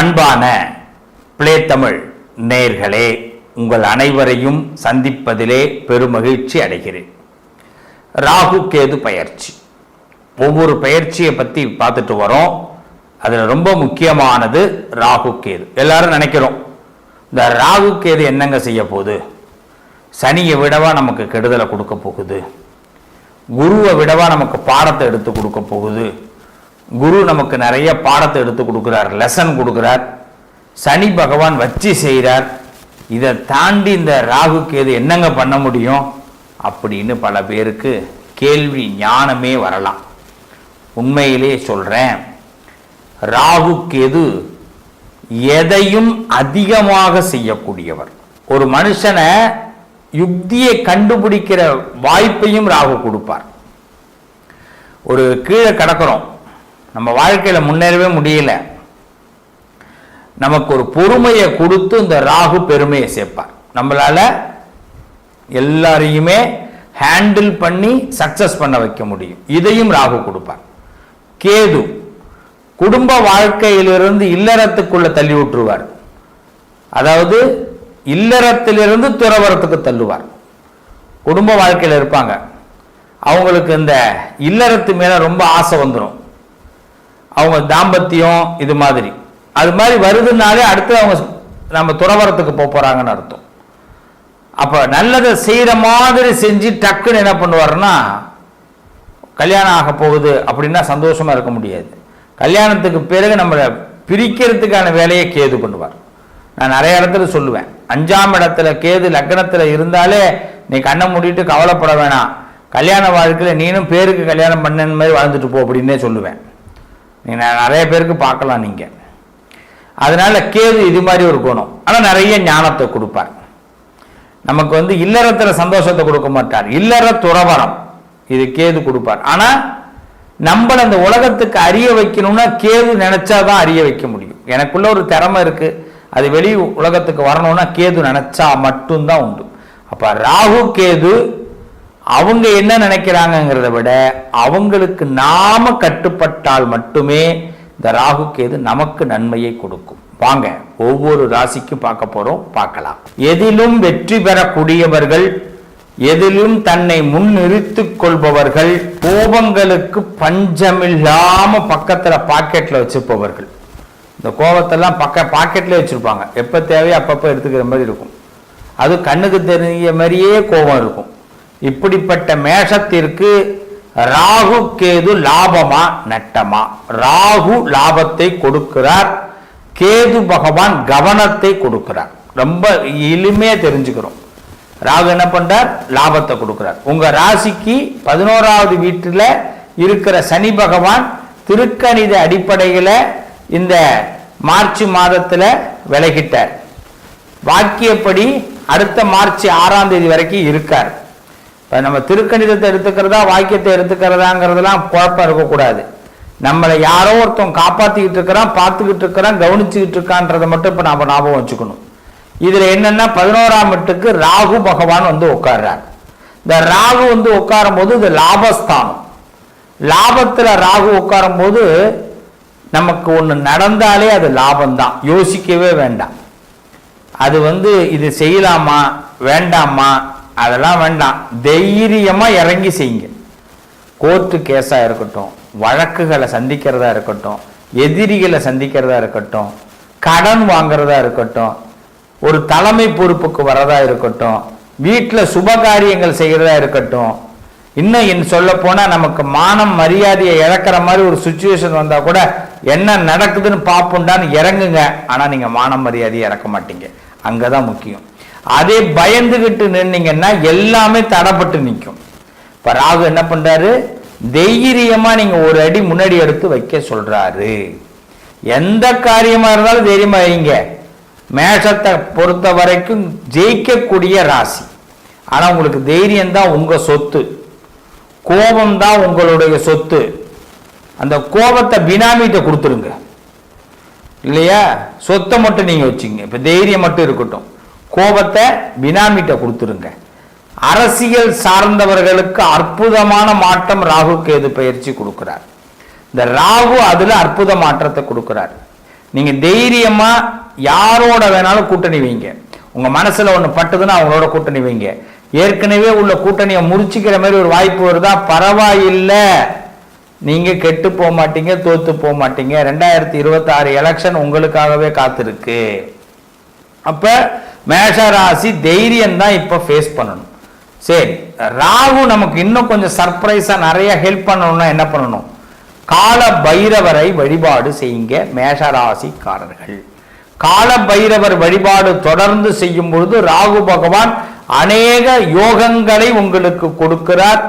அன்பான பிளே தமிழ் நேர்களே உங்கள் அனைவரையும் சந்திப்பதிலே பெருமகிழ்ச்சி அடைகிறேன். ராகு கேது பயிற்சி. ஒவ்வொரு பயிற்சியை பற்றி பார்த்துட்டு வரோம். அதில் ரொம்ப முக்கியமானது ராகு கேது. எல்லாரும் நினைக்கிறோம் இந்த ராகு கேது என்னங்க செய்ய போகுது? சனியை விடவா நமக்கு கெடுதலை கொடுக்க போகுது? குருவை விடவா நமக்கு பாடத்தை எடுத்து கொடுக்க போகுது? குரு நமக்கு நிறைய பாடத்தை எடுத்து கொடுக்குறார் லெசன் கொடுக்குறார். சனி பகவான் வச்சு செய்கிறார். இதை தாண்டி இந்த ராகு கேது என்னங்க பண்ண முடியும்? அப்படின்னு பல பேருக்கு கேள்வி ஞானமே வரலாம். உண்மையிலே சொல்கிறேன் ராகு கேது எதையும் அதிகமாக செய்யக்கூடியவர். ஒரு மனுஷனை யுக்தியை கண்டுபிடிக்கிற வாய்ப்பையும் ராகு கொடுப்பார். ஒரு கீழே கிடக்கிறோம். நம்ம வாழ்க்கையில் முன்னேறவே முடியல. நமக்கு ஒரு பொறுமையை கொடுத்து இந்த ராகு பெருமையை சேர்ப்பார். நம்மளால எல்லாரையுமே ஹேண்டில் பண்ணி சக்சஸ் பண்ண வைக்க முடியும். இதையும் ராகு கொடுப்பார். கேது குடும்ப வாழ்க்கையிலிருந்து இல்லறத்துக்குள்ள தள்ளி விட்டுருவார். அதாவது இல்லறத்திலிருந்து துறவரத்துக்கு தள்ளுவார். குடும்ப வாழ்க்கையில் இருப்பாங்க. அவங்களுக்கு இந்த இல்லறத்து மேலே ரொம்ப ஆசை வந்துடும் அவங்க தாம்பத்தியம் இது மாதிரி. அது மாதிரி வருதுனாலே அடுத்து அவங்க நம்ம துறவரத்துக்கு போக போகிறாங்கன்னு அர்த்தம். அப்போ நல்லதை செய்கிற மாதிரி செஞ்சு டக்குன்னு என்ன பண்ணுவார்னா கல்யாணம் ஆக போகுது அப்படின்னா சந்தோஷமாக இருக்க முடியாது. கல்யாணத்துக்கு பிறகு நம்மளை பிரிக்கிறதுக்கான வேலையை கேது பண்ணுவார். நான் நிறைய இடத்துல சொல்லுவேன். அஞ்சாம் இடத்துல கேது லக்னத்தில் இருந்தாலே நீ கண்ணை மூடிட்டு கவலைப்பட வேணாம். கல்யாண வாழ்க்கையில் நீனும் பேருக்கு கல்யாணம் பண்ணன மாதிரி வாழ்ந்துட்டு போ அப்படின்னே சொல்லுவேன். நீங்கள் நிறைய பேருக்கு பார்க்கலாம் நீங்கள் அதனால் கேது இது மாதிரி ஒரு குணம். ஆனால் நிறைய ஞானத்தை கொடுப்பார். நமக்கு வந்து இல்லறத்தில் சந்தோஷத்தை கொடுக்க மாட்டார். இல்லற துறவரம் இது கேது கொடுப்பார். ஆனால் நம்மளை அந்த உலகத்துக்கு அறிய வைக்கணும்னா கேது நினைச்சாதான் அறிய வைக்க முடியும். எனக்குள்ள ஒரு திறமை இருக்கு. அது வெளி உலகத்துக்கு வரணும்னா கேது நினச்சா மட்டும்தான் உண்டு. அப்போ ராகு கேது அவங்க என்ன நினைக்கிறாங்கங்கிறத விட அவங்களுக்கு நாம கட்டுப்பட்டால் மட்டுமே இந்த ராகு கேது நமக்கு நன்மையை கொடுக்கும். வாங்க ஒவ்வொரு ராசிக்கும் பார்க்க போறோம் பார்க்கலாம். எதிலும் வெற்றி பெறக்கூடியவர்கள் எதிலும் தன்னை முன்னிறுத்திக் கொள்பவர்கள் கோபங்களுக்கு பஞ்சமில்லாம பக்கத்துல பாக்கெட்ல வச்சிருப்பவர்கள். இந்த கோபத்தெல்லாம் பக்க பாக்கெட்ல வச்சிருப்பாங்க. எப்ப தேவையோ அப்பப்போ எடுத்துக்கிற மாதிரி இருக்கும். அது கண்ணுக்கு தெரிஞ்ச மாதிரியே கோபம் இருக்கும். இப்படிப்பட்ட மேஷத்திற்கு ராகு கேது லாபமா? நட்டமா. ராகு லாபத்தை கொடுக்கிறார். கேது பகவான் கவனத்தை கொடுக்கிறார். ரொம்ப எளிமையா தெரிஞ்சுக்கிறோம். ராகு என்ன பண்றார்? லாபத்தை கொடுக்கிறார். உங்க ராசிக்கு பதினோராவது வீட்டில் இருக்கிற சனி பகவான் திருக்கணித அடிப்படையில் இந்த மார்ச் மாதத்தில் விலகிட்டார். வாக்கியப்படி அடுத்த மார்ச் ஆறாம் தேதி வரைக்கும் இருக்கார். நம்ம திருக்கணிதத்தை எடுத்துக்கிறதா வாக்கியத்தை எடுத்துக்கிறதாங்கிறதுலாம் குழப்பம் இருக்கக்கூடாது. நம்மளை யாரோ ஒருத்தன் காப்பாற்றிக்கிட்டு இருக்கிறான் பார்த்துக்கிட்டு இருக்கிறான் கவனிச்சுக்கிட்டு இருக்கான்றதை மட்டும் இப்போ நாம் ஞாபகம் வச்சுக்கணும். இதில் என்னென்னா பதினோராம் எட்டுக்கு ராகு பகவான் வந்து உட்கார்றார். இந்த ராகு வந்து உட்காரும் போது இது லாபஸ்தானம். லாபத்தில் ராகு உட்காரும் போது நமக்கு ஒன்று நடந்தாலே அது லாபம்தான். யோசிக்கவே வேண்டாம். அது வந்து இது செய்யலாமா வேண்டாமா அதெல்லாம் வேண்டாம். தைரியமா இறங்கி செய்யுங்க. கோர்ட்டு கேஸா இருக்கட்டும் வழக்குகளை சந்திக்கிறதா இருக்கட்டும் எதிரிகளை சந்திக்கிறதா இருக்கட்டும் கடன் வாங்குறதா இருக்கட்டும் ஒரு தலைமை பொறுப்புக்கு வரதா இருக்கட்டும் வீட்டில் சுபகாரியங்கள் செய்கிறதா இருக்கட்டும் இன்னும் என் சொல்ல போனால் நமக்கு மானம் மரியாதையை இழக்கிற மாதிரி ஒரு சுச்சுவேஷன் வந்தால் கூட என்ன நடக்குதுன்னு பார்ப்போண்டான்னு இறங்குங்க. ஆனால் நீங்கள் மானம் மரியாதையை இறக்க மாட்டீங்க. அங்கே தான் முக்கியம். அதே பயந்துகிட்டு நின்னீங்கன்னா எல்லாமே தடப்பட்டு நிற்கும் இப்போ ராகு என்ன பண்ணுறாரு தைரியமாக நீங்கள் ஒரு அடி முன்னாடி எடுத்து வைக்க சொல்கிறாரு எந்த காரியமாக இருந்தாலும் தைரியமாக வைங்க. மேஷத்தை பொறுத்த வரைக்கும் ஜெயிக்கக்கூடிய ராசி. ஆனால் உங்களுக்கு தைரியம் தான் சொத்து. கோபம் தான் உங்களுடைய சொத்து. அந்த கோபத்தை பினாமிகிட்ட கொடுத்துருங்க. இல்லையா? சொத்தை மட்டும் நீங்கள் வச்சுங்க. இப்போ தைரியம் மட்டும் இருக்கட்டும். கோபத்தை பினாமிட்ட கொடுத்துருங்க. அரசியல் சார்ந்தவர்களுக்கு அற்புதமான மாற்றம் ராகு கேது பயிற்சி கொடுக்கிறார். இந்த ராகு அதுல அற்புத மாற்றத்தை கொடுக்கிறார். நீங்க தைரியமா யாரோட வேணாலும் கூட்டணி வைங்க. உங்க மனசுல ஒண்ணு பட்டுதுன்னா அவங்களோட கூட்டணி வைங்க. ஏற்கனவே உள்ள கூட்டணியை முறிச்சுக்கிற மாதிரி ஒரு வாய்ப்பு வருதா? பரவாயில்லை. நீங்க கெட்டு போக மாட்டீங்க தோத்து போக மாட்டீங்க. ரெண்டாயிரத்தி இருபத்தி ஆறு எலெக்ஷன் உங்களுக்காகவே காத்திருக்கு. அப்ப மேஷ ராசி தைரியம் தான் இப்ப ஃபேஸ் பண்ணணும். சரி ராகு நமக்கு இன்னும் கொஞ்சம் சர்ப்ரைஸா நிறைய ஹெல்ப் பண்ணணும்னா என்ன பண்ணணும்? கால பைரவரை வழிபாடு செய்யுங்க மேஷ ராசிக்காரர்கள் கால பைரவர் வழிபாடு தொடர்ந்து செய்யும் பொழுது ராகு பகவான் அநேக யோகங்களை உங்களுக்கு கொடுக்கிறார்.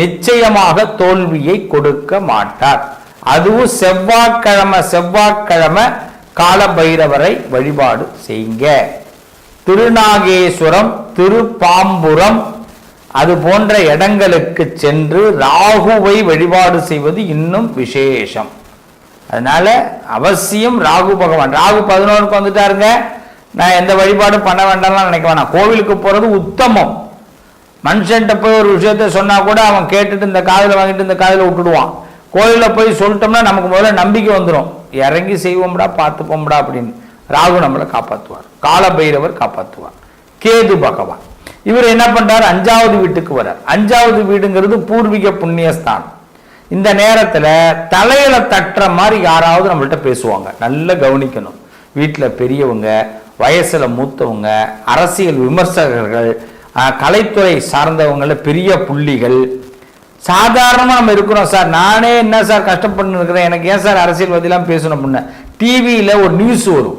நிச்சயமாக தோல்வியை கொடுக்க மாட்டார். அதுவும் செவ்வாய்க்கிழமை செவ்வாய்க்கிழமை கால பைரவரை வழிபாடு செய்யுங்க திருநாகேஸ்வரம் திருப்பாம்புரம் அது போன்ற இடங்களுக்கு சென்று ராகுவை வழிபாடு செய்வது இன்னும் விசேஷம். அதனால அவசியம் ராகு பகவான். ராகு பதினோருக்கு வந்துட்டாருங்க. நான் எந்த வழிபாடும் பண்ண வேண்டாம்லாம் நினைக்க வேணாம். கோவிலுக்கு போறது உத்தமம். மனுஷன்ட்ட போய் ஒரு விஷயத்த சொன்னா கூட அவன் கேட்டுட்டு இந்த காதில் வாங்கிட்டு இந்த காதில் விட்டுடுவான். கோயிலில் போய் சொல்லிட்டோம்னா நமக்கு முதல்ல நம்பிக்கை வந்துடும் இறங்கி செய்வோம்டா பார்த்துப்போம்டா அப்படின்னு ராகு நம்மளை காப்பாற்றுவார் காலபைரவர் காப்பாற்றுவார் கேது பகவான். இவர் என்ன பண்றாரு? அஞ்சாவது வீட்டுக்கு வரார் அஞ்சாவது வீடுங்கிறது பூர்வீக புண்ணியஸ்தானம். இந்த நேரத்துல தலையில தட்டுற மாதிரி யாராவது நம்மள்ட்ட பேசுவாங்க. நல்லா கவனிக்கணும். வீட்டுல பெரியவங்க வயசுல மூத்தவங்க அரசியல் விமர்சகர்கள் கலைத்துறை சார்ந்தவங்கள பெரிய புள்ளிகள் சாதாரணமாக நம்ம இருக்கிறோம் சார். நானே என்ன சார் கஷ்டப்பட்டுருக்கிறேன்? எனக்கு ஏன் சார் அரசியல்வாதிலாம் பேசணும் அப்படின்னா டிவியில் ஒரு நியூஸ் வரும்.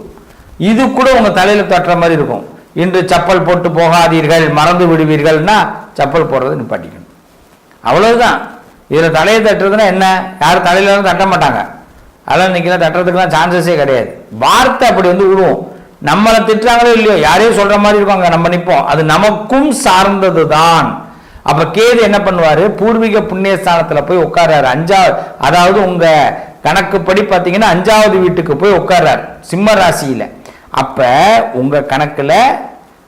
இது கூட உங்கள் தலையில் தட்டுற மாதிரி இருக்கும். இன்று சப்பல் போட்டு போகாதீர்கள் மறந்து விடுவீர்கள்னா சப்பல் போடுறதை நிப்பாட்டிக்கணும். அவ்வளவுதான். இதில் தலையை தட்டுறதுன்னா என்ன? யாரும் தலையில தட்ட மாட்டாங்க. அதெல்லாம் இன்றைக்கெல்லாம் தட்டுறதுக்குலாம் சான்சஸே கிடையாது. வார்த்தை அப்படி வந்து விடுவோம் நம்மளை திட்டுறாங்களோ இல்லையோ யாரையும் சொல்கிற மாதிரி இருப்பாங்க நம்ம நிற்போம் அது நமக்கும் சார்ந்தது தான் அப்ப கேது என்ன பண்ணுவாரு? பூர்வீக புண்ணியஸ்தானத்துல போய் உட்கார்றாரு. அஞ்சாவது அதாவது உங்க கணக்குப்படி பாத்தீங்கன்னா அஞ்சாவது வீட்டுக்கு போய் உட்கார்றாரு சிம்ம ராசியில. அப்ப உங்க கணக்குல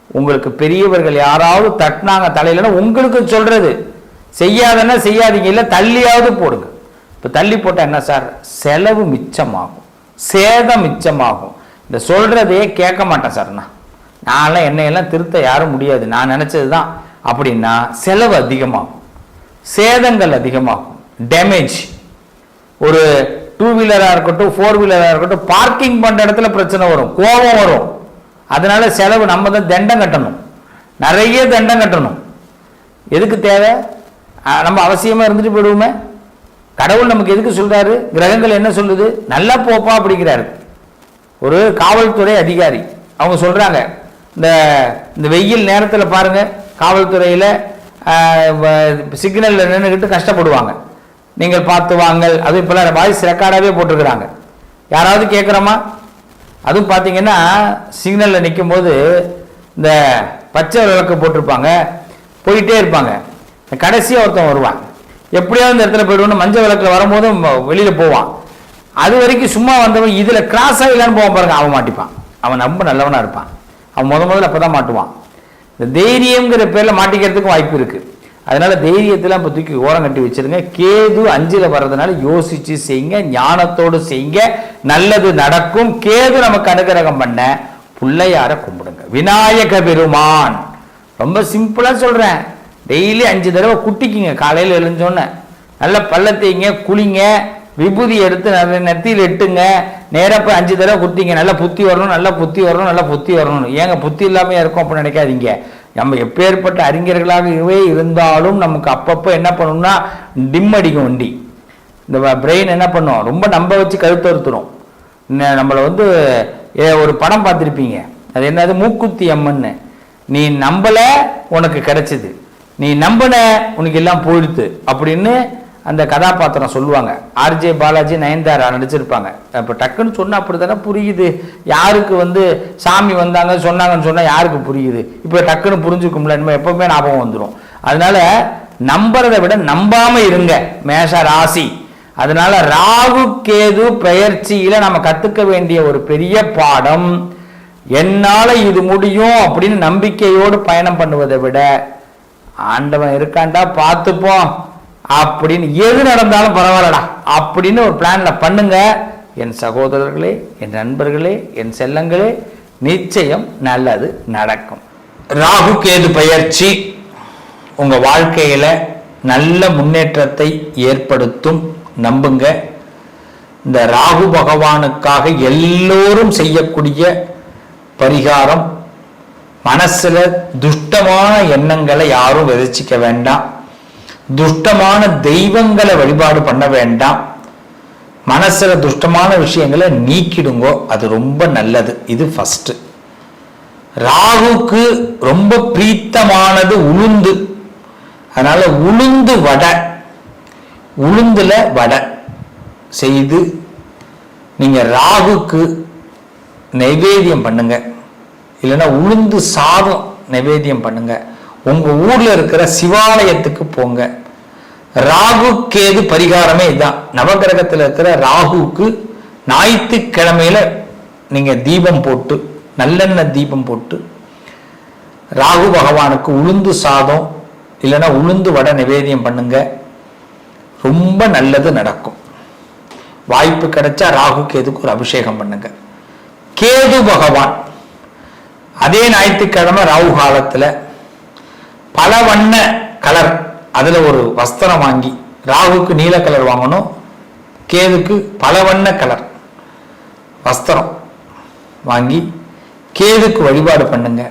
உங்களுக்கு பெரியவர்கள் யாராவது தட்டினாங்க தலையிலன்னா உங்களுக்கு சொல்றது. செய்யாதன்னா செய்யாதீங்க இல்லை தள்ளியாவது போடுங்க. இப்போ தள்ளி போட்டால் என்ன சார்? செலவு மிச்சமாகும். சேதம் மிச்சமாகும். இந்த சொல்கிறதையே கேட்க மாட்டேன் சார் நான். நான்லாம் என்னையெல்லாம் திருத்த யாரும் முடியாது. நான் நினச்சது தான் அப்படின்னா செலவு அதிகமாகும். சேதங்கள் அதிகமாகும். டேமேஜ் ஒரு டூ வீலராக இருக்கட்டும் ஃபோர் வீலராக இருக்கட்டும் பார்க்கிங் பண்ணுற இடத்துல பிரச்சனை வரும். கோபம் வரும். அதனால செலவு நம்ம தான் தண்டம் கட்டணும். நிறைய தண்டம் கட்டணும். எதுக்கு தேவை? நம்ம அவசியமாக இருந்துட்டு போயிடுவோமே. கடவுள் நமக்கு எதுக்கு சொல்கிறாரு கிரகங்கள் என்ன சொல்லுது? நல்லா போப்பா அப்படிங்கிறாரு. ஒரு காவல்துறை அதிகாரி. அவங்க சொல்கிறாங்க இந்த இந்த வெயில் நேரத்தில் பாருங்கள் காவல்துறையில் சிக்னலில் நின்றுக்கிட்டு கஷ்டப்படுவாங்க. நீங்கள் பார்த்து வாங்கள். அது இப்போல்லாம் வாய்ஸ் ரெக்கார்டாகவே போட்டிருக்கிறாங்க. யாராவது கேட்குறோமா அதுவும் பார்த்தீங்கன்னா சிக்னலில் நிற்கும் போது இந்த பச்சை விளக்கு போட்டிருப்பாங்க. போயிட்டே இருப்பாங்க. கடைசியாக ஒருத்தன் வருவான். எப்படியாவது இந்த இடத்துல போயிடுவோன்னு மஞ்சள் விளக்கில் வரும்போது வெளியில் போவான். அது வரைக்கும் சும்மா வந்தவன் இதில் கிராஸ் ஆகலான்னு போவான் பாருங்க. அவன் மாட்டிப்பான். அவன் ரொம்ப நல்லவனாக இருப்பான். அவன் முத முதல்ல அப்போ தான் மாட்டுவான். இந்த தைரியங்கிற பேரில் மாட்டிக்கிறதுக்கும் வாய்ப்பு இருக்குது அதனால தைரியத்தெல்லாம் இப்போ தூக்கி ஓரம் கட்டி வச்சிருங்க. கேது அஞ்சில் வர்றதுனால யோசிச்சு செய்யுங்க ஞானத்தோடு செய்யுங்க. நல்லது நடக்கும். கேது நமக்கு அனுகிரகம் பண்ண பிள்ளையார கும்பிடுங்க. விநாயக பெருமான். ரொம்ப சிம்பிளாக சொல்கிறேன் டெய்லி அஞ்சு தடவை குட்டிக்குங்க. காலையில் எழுந்தோன்னே. நல்ல பள்ளத்தைங்க குளிங்க. விபூதி எடுத்து நல்ல நெத்தியில் எட்டுங்க. நேரப்ப போய் அஞ்சு தடவை குத்திங்க. நல்லா புத்தி வரணும் நல்லா புத்தி வரணும் நல்லா புத்தி வரணும். ஏங்க புத்தி இல்லாமல் இருக்கும் அப்படின்னு நினைக்காதீங்க. நம்ம எப்பேற்பட்ட அறிஞர்களாகவே இருந்தாலும் நமக்கு அப்பப்போ என்ன பண்ணணும்னா டிம் அடிக்கும் வண்டி. இந்த பிரெயின் என்ன பண்ணும்? ரொம்ப நம்ப வச்சு கழுத்தறுத்துடும் நம்மளை வந்து ஏ, ஒரு படம் பார்த்துருப்பீங்க. அது என்னது? மூக்குத்தி அம்மன்னு. நீ நம்பலை உனக்கு கிடைச்சிது. நீ நம்பின உனக்கு எல்லாம் போயிடுத்து. அப்படின்னு அந்த கதாபாத்திரம் சொல்லுவாங்க. ஆர்ஜே பாலாஜி நயன்தாரா நடிச்சிருப்பாங்க. இப்போ டக்குன்னு சொன்னால் அப்படி தானே புரியுது. யாருக்கு வந்து சாமி வந்தாங்க சொன்னாங்கன்னு சொன்னால் யாருக்கு புரியுது? இப்போ டக்குன்னு புரிஞ்சுக்கும்ல இனிமே எப்பவுமே ஞாபகம் வந்துடும் அதனால நம்புறதை விட நம்பாமல் இருங்க மேஷ ராசி. அதனால ராகு கேது பெயர்ச்சியில் நம்ம கற்றுக்க வேண்டிய ஒரு பெரிய பாடம் என்னால் இது முடியும் அப்படின்னு நம்பிக்கையோடு பயணம் பண்ணுவதை விட ஆண்டவன் இருக்காண்டா பார்த்துப்போம். அப்படின்னு எது நடந்தாலும் பரவாயில்லடா அப்படின்னு ஒரு பிளான்ல பண்ணுங்க. என் சகோதரர்களே என் நண்பர்களே என் செல்லங்களே நிச்சயம் நல்லது நடக்கும். ராகு கேது பயிற்சி உங்க வாழ்க்கையில நல்ல முன்னேற்றத்தை ஏற்படுத்தும். நம்புங்க. இந்த ராகு பகவானுக்காக எல்லோரும் செய்யக்கூடிய பரிகாரம் மனசுல துஷ்டமான எண்ணங்களை யாரும் விதைச்சிக்க வேண்டாம். துஷ்டமான தெய்வங்களை வழிபாடு பண்ண வேண்டாம். மனசுல துஷ்டமான விஷயங்களை நீக்கிடுங்கோ அது ரொம்ப நல்லது. இது ஃபஸ்ட்டு ராகுக்கு ரொம்ப பிரீத்தமானது உளுந்து. அதனால உளுந்து வடை. உளுந்துல வடை செய்து நீங்க ராகுக்கு நைவேத்தியம் பண்ணுங்க. இல்லைன்னா உளுந்து சாதம் நைவேத்தியம் பண்ணுங்கள் உங்க ஊர்ல இருக்கிற சிவாலயத்துக்கு போங்க. ராகு கேது பரிகாரமே இதுதான் நவகிரகத்தில் இருக்கிற ராகுக்கு ஞாயிற்றுக்கிழமையில நீங்க தீபம் போட்டு நல்லெண்ணெய் தீபம் போட்டு ராகு பகவானுக்கு உளுந்து சாதம் இல்லைன்னா உளுந்து வடை நிவேதியம் பண்ணுங்க. ரொம்ப நல்லது நடக்கும். வாய்ப்பு கிடைச்சா ராகு கேதுக்கு ஒரு அபிஷேகம் பண்ணுங்க. கேது பகவான் அதே ஞாயிற்றுக்கிழமை ராகு காலத்துல பல வண்ண கலர். அதுல ஒரு வஸ்திரம் வாங்கி ராகுக்கு நீல கலர் வாங்கணும் கேதுக்கு பல வண்ண கலர் வஸ்திரம் வாங்கி கேதுக்கு வழிபாடு பண்ணுங்க.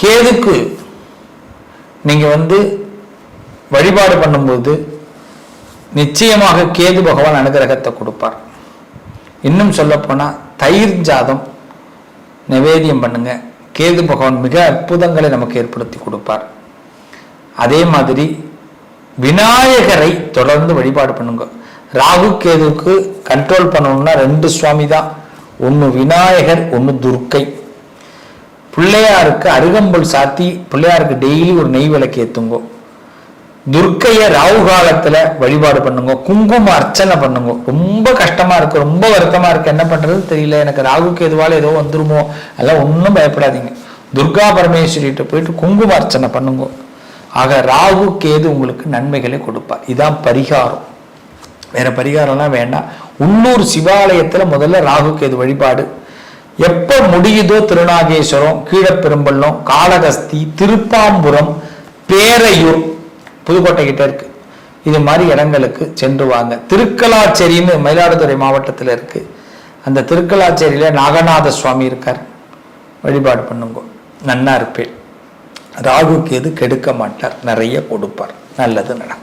கேதுக்கு நீங்க வந்து வழிபாடு பண்ணும்போது நிச்சயமாக கேது பகவான் அனுகிரகத்தை கொடுப்பார். இன்னும் சொல்லப்போனா தயிர் ஜாதம் நிவேதியம் பண்ணுங்க. கேது பகவான் மிக அற்புதங்களை நமக்கு ஏற்படுத்தி கொடுப்பார். அதே மாதிரி விநாயகரை தொடர்ந்து வழிபாடு பண்ணுங்க. ராகு கேதுக்கு கண்ட்ரோல் பண்ணணும்னா ரெண்டு சுவாமி தான். ஒன்று விநாயகர் ஒன்று துர்க்கை. பிள்ளையாருக்கு அருகம்புல் சாத்தி பிள்ளையாருக்கு டெய்லி ஒரு நெய் விளக்கு ஏற்றுங்கோ துர்க்கைய ராகு காலத்துல வழிபாடு பண்ணுங்க குங்கும அர்ச்சனை பண்ணுங்க. ரொம்ப கஷ்டமா இருக்கு ரொம்ப வருத்தமா இருக்கு. என்ன பண்றது தெரியல. எனக்கு ராகு எதுவால ஏதோ வந்துருமோ அதெல்லாம் ஒன்றும் பயப்படாதீங்க. துர்கா பரமேஸ்வரிட்ட போயிட்டு குங்கும அர்ச்சனை பண்ணுங்க. ஆக ராகு கேது உங்களுக்கு நன்மைகளை கொடுப்பார். இதான் பரிகாரம். வேற பரிகாரம்லாம் வேண்டாம். உள்ளூர் சிவாலயத்துல முதல்ல ராகு கேது வழிபாடு. எப்ப முடியுதோ திருநாகேஸ்வரம் கீழப்பெரும்பள்ளம் காளகஸ்தி திருப்பாம்புரம் பேரையூர் புதுக்கோட்டை கிட்ட இருக்கு. இது மாதிரி இடங்களுக்கு சென்று வாங்க திருக்கலாச்சேரின்னு மயிலாடுதுறை மாவட்டத்தில் இருக்கு. அந்த திருக்கலாச்சேரியில நாகநாத சுவாமி இருக்கார். வழிபாடு பண்ணுங்க. நன்னா இருப்பேன். ராகுக்கு எது கெடுக்க மாட்டார். நிறைய கொடுப்பார். நல்லது நடக்கும்.